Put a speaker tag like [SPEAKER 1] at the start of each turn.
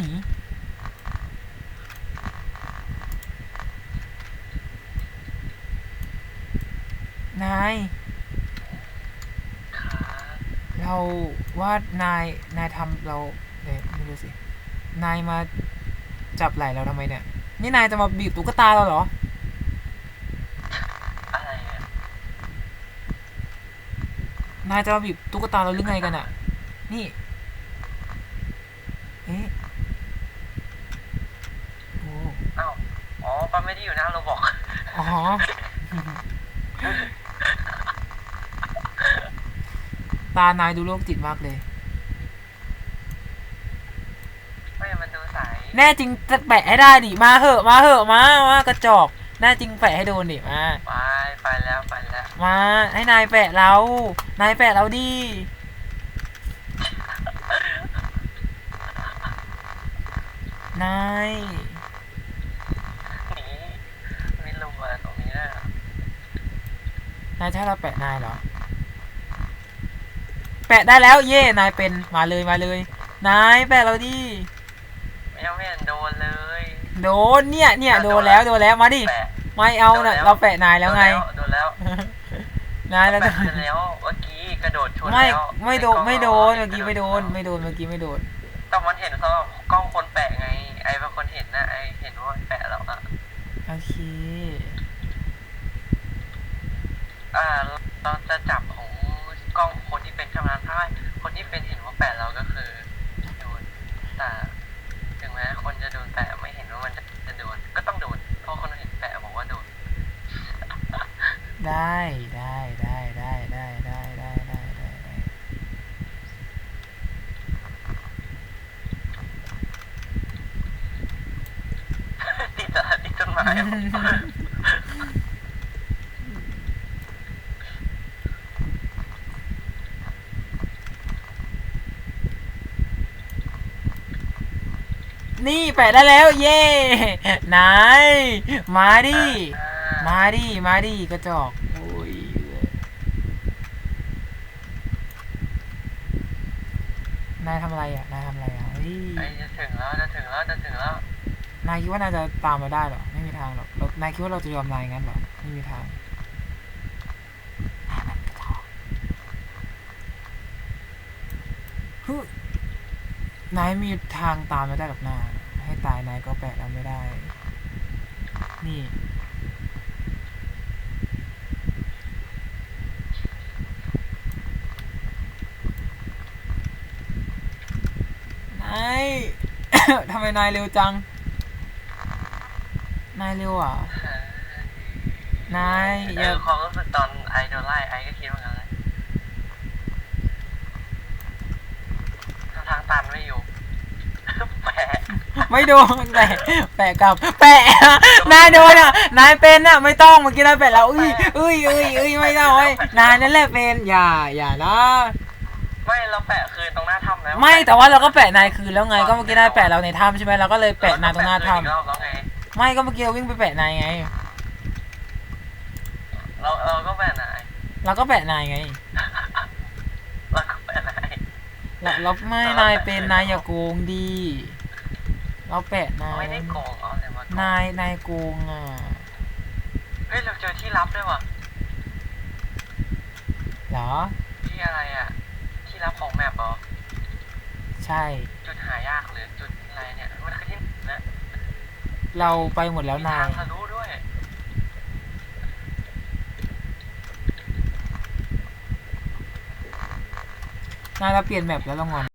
[SPEAKER 1] หนีนาย เราว่านาย นายทำเราเนี่ยไม่รู้สิ นายมาจับไหล่เราทำไมเนี่ย นี่นายจะมาบีบตุ๊กตาเราเหรอนายจะมาบีบตุ๊กตาเราหรือไงกันอะนี่ อ๋อตานายดูโรคจิตมากเลย
[SPEAKER 2] ไม่มันดูใส
[SPEAKER 1] แน่จริงจะแปะให้ได้ดิมาเหอะมาเหอะมามากระจอกแน่จริงแปะให้โดนดิมา
[SPEAKER 2] ไปไปแล้วไปแล้ว
[SPEAKER 1] มา ให้นายแปะเรานายแปะเราดินาย
[SPEAKER 2] หนีไม่รู้อะไรตรงนี้นะ
[SPEAKER 1] นายจะให้เราแปะนายเหรอ แปะได้แล้วเย่นายเป็นมาเลยมาเลย นายแปะเราดิ
[SPEAKER 2] ยังไม่เห็นโดนเลย
[SPEAKER 1] โดนเนี่ยเนี่ยโดนแล้วโดนแล้วมาดิ
[SPEAKER 2] แปะ
[SPEAKER 1] ไม่เอาน่ะเราแปะนายแล้วไง
[SPEAKER 2] โดนแล้ว
[SPEAKER 1] นาย
[SPEAKER 2] โด
[SPEAKER 1] แล้ว
[SPEAKER 2] นแล้วแปะไปแล้วเมื่อกี้กระโดดชน
[SPEAKER 1] ไม่
[SPEAKER 2] แล้ว
[SPEAKER 1] ไม่โดน
[SPEAKER 2] อ้
[SPEAKER 1] ไม่โดนเมื่อกี้
[SPEAKER 2] ระ
[SPEAKER 1] ไม่โดน
[SPEAKER 2] ช
[SPEAKER 1] ไม่โดนเมื่อกี้ไม่โดน
[SPEAKER 2] แต่มันเห็นเขากล้องคนแปะไง ไอ้เป็นคนเห็นนะไอ้เห็นว่ามันแปะแล้วอะ
[SPEAKER 1] โอเค
[SPEAKER 2] อ่าเราจะจับของกล้องคนที่เป็นเท่านั้นถ้าคนที่เป็นเห็นว่าแปะเราก็คือโดนแต่ถึงแม้คนจะโดนแปะไม่เห็นว่ามันจะจะโดนก็ต้องโดนเพราะคนเห็นแปะบอกว่าโดน
[SPEAKER 1] ได้ได้ได้ได้ได้ได้ได้ได้ได้ได้
[SPEAKER 2] ติดอะไรติดต้นไม้อะ
[SPEAKER 1] นี่แปะได้แล้ว เย่นายมาดิ มาดิ มาดิกระจอกโอ้ยนายทำอะไรอะ นายทำอะไรอะเฮ้ย
[SPEAKER 2] ไอ้จะถึงแล้วจะถึงแล้วจะถึงแล้ว
[SPEAKER 1] นายคิดว่านายจะตามมาได้เหรอ ไม่มีทางหรอกเรานายคิดว่าเราจะยอมนายงั้นเหรอ ไม่มีทางนายมันกระจอกฮึ นายมีทางตามไม่ได้หรอกนาให้ตายนายก็แปะเราไม่ได้ นี่ นาย ทำไมนายเร็วจัง นายเร็วอะ นาย
[SPEAKER 2] เอ
[SPEAKER 1] อย่า
[SPEAKER 2] อความรู้สึกตอนไอโดนไล่ไอก็คิดเหมือน กันเลยทางตันไม่อยู่แปะ
[SPEAKER 1] ไม่โดนแปะแปะกับแปะนายโดนอะนายเป็นอะไม่ต้องเมื่อกี้นายแปะแล้วอุ้ยอุ้ยอุ้ยอุ้ยไม่ต้องเว้ยนายนั่นแหละเป็นอย่าอย่านะ
[SPEAKER 2] ไม่เราแปะคืนตรงหน้าถ้ำแล้ว
[SPEAKER 1] ไม่แต่ว่าเราก็แปะนายคืนแล้วไงก็เมื่อกี้นายแปะเราในถ้ำใช่ไหมเราก็เลยแปะนายตรงหน้าถ้ำไม่ก็เมื่อกี้เราวิ่งไปแปะนายไง
[SPEAKER 2] เราเราก็แปะนาย
[SPEAKER 1] เราก็แปะนายไง
[SPEAKER 2] เราก็แปะนาย
[SPEAKER 1] เราเราไม่นายเป็นนายอย่าโกงดีเราแปะนาย
[SPEAKER 2] ไม่ได้โกงเอาอะไรมาโกง
[SPEAKER 1] นายนายโกงอะ
[SPEAKER 2] เฮ้ยเราเจอที่ลับด้วยว่ะ
[SPEAKER 1] เหรอ
[SPEAKER 2] ที่อะไรอะ ที่ลับของแมปเหรอ
[SPEAKER 1] ใช่
[SPEAKER 2] จุดหายากหรือจุดอะไรเนี่ยมันคือที่ไหนนะ
[SPEAKER 1] เราไปหมดแล้ว
[SPEAKER 2] มี
[SPEAKER 1] นา
[SPEAKER 2] ทายงทะลุด้วย
[SPEAKER 1] น่าจะเปลี่ยนแมปแล้วเรางอน